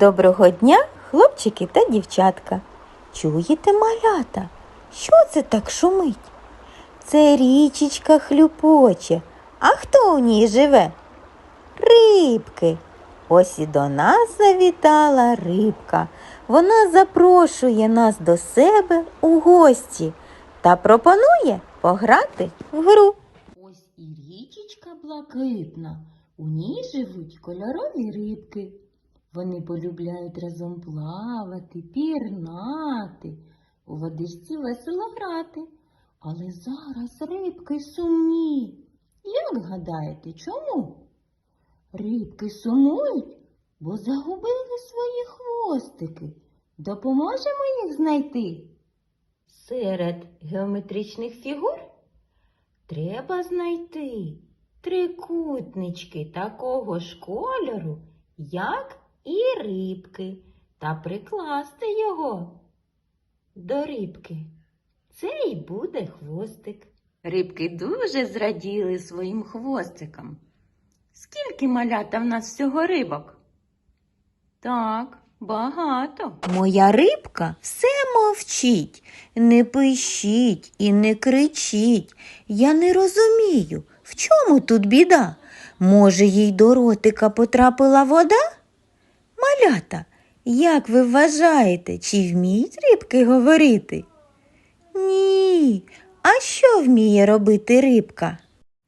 Доброго дня, хлопчики та дівчатка. Чуєте малята? Що це так шумить? Це річечка хлюпоче. А хто у ній живе? Рибки. Ось і до нас завітала рибка. Вона запрошує нас до себе у гості та пропонує пограти в гру. Ось і річечка блакитна. У ній живуть кольорові рибки. Вони полюбляють разом плавати, пірнати, у водичці весело грати. Але зараз рибки сумні. Як гадаєте, чому? Рибки сумують, бо загубили свої хвостики. Допоможемо їх знайти. Серед геометричних фігур Треба знайти трикутнички такого ж кольору, як і рибки, та прикласти його до рибки. Це й буде хвостик. Рибки дуже зраділи своїм хвостикам. Скільки малята в нас всього рибок? Так, багато. Моя рибка все мовчить, не пищить і не кричить. Я не розумію, в чому тут біда? Може, їй до ротика потрапила вода? Малята, як ви вважаєте, чи вміють рибки говорити? Ні. А що вміє робити рибка?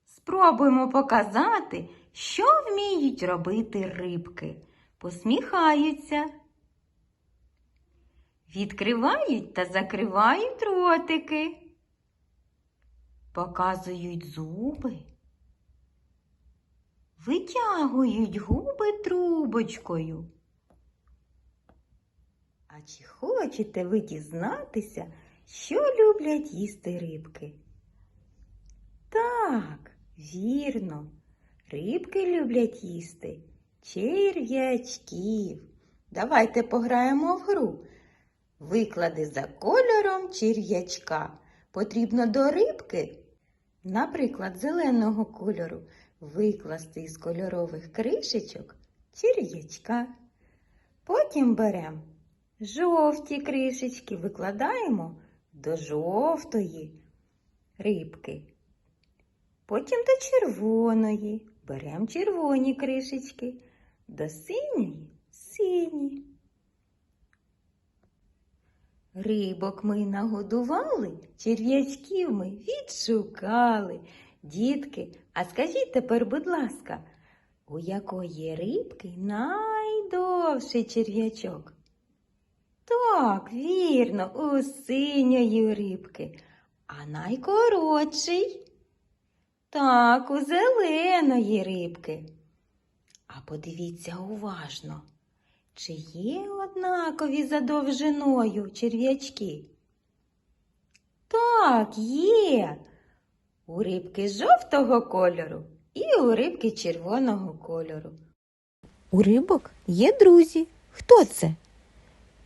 Спробуємо показати, що вміють робити рибки. Посміхаються, відкривають та закривають ротики, показують зуби, витягують губи трубочкою. А чи хочете ви дізнатися, що люблять їсти рибки? Так, вірно. Рибки люблять їсти черв'ячків. Давайте пограємо в гру. Виклади за кольором черв'ячка. Потрібно до рибки, наприклад, зеленого кольору, викласти із кольорових кришечок черв'ячка. Потім беремо жовті кришечки, викладаємо до жовтої рибки. Потім до червоної. Беремо червоні кришечки, до синьої сині. Рибок ми нагодували, черв'ячків ми відшукали. Дітки, а скажіть тепер, будь ласка, у якої рибки найдовший черв'ячок? Так, вірно, у синьої рибки, а найкоротший. Так, у зеленої рибки. А подивіться уважно, чи є однакові за довжиною черв'ячки? Так, є. У рибки жовтого кольору і у рибки червоного кольору. У рибок є друзі. Хто це?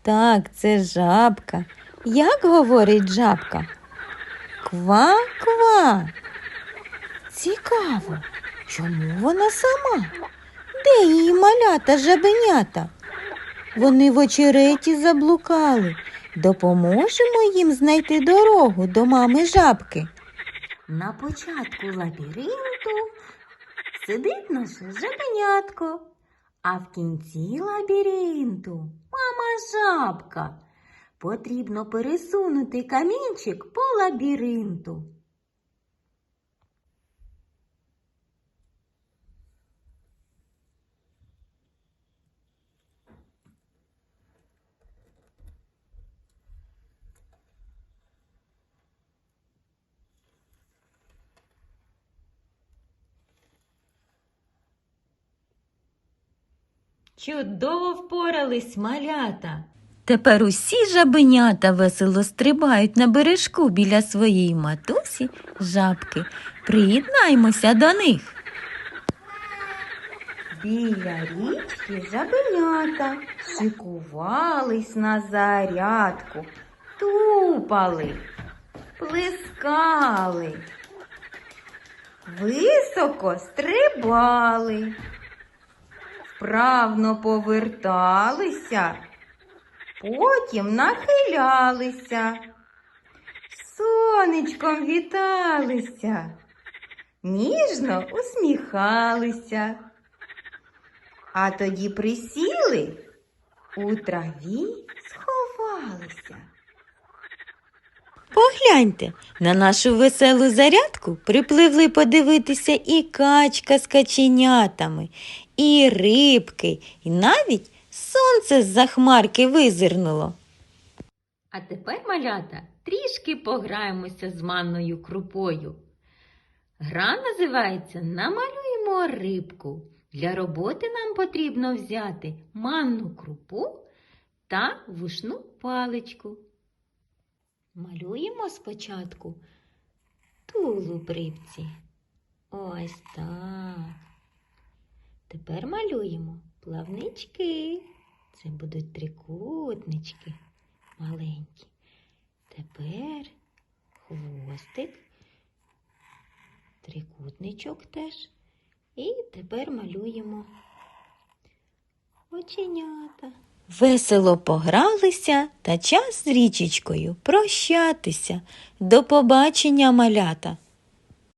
Так, це жабка. Як говорить жабка? Ква-ква. Цікаво, чому вона сама? Де її малята жабенята? Вони в очереті заблукали. Допоможемо їм знайти дорогу до мами жабки. На початку лабіринту сидить наше жабенятко, а в кінці лабіринту мама жабка. Потрібно пересунути камінчик по лабіринту. Чудово впорались малята. Тепер усі жабенята весело стрибають на бережку біля своєї матусі жабки. Приєднаймося до них. Біля річки жабенята шикувались на зарядку, тупали, плескали, високо стрибали. Вправно поверталися, потім нахилялися, сонечком віталися, ніжно усміхалися, а тоді присіли, у траві сховалися. Погляньте, на нашу веселу зарядку припливли подивитися і качка з каченятами, і рибки, і навіть сонце з-за хмарки визирнуло. А тепер, малята, трішки пограємося з манною крупою. Гра називається Намалюємо рибку. Для роботи нам потрібно взяти манну крупу та вушну паличку. Малюємо спочатку тулуб рибці. Ось так. Тепер малюємо плавнички. Це будуть трикутнички маленькі. Тепер хвостик, трикутничок теж. І тепер малюємо оченята. Весело погралися та час з річечкою прощатися. До побачення, малята!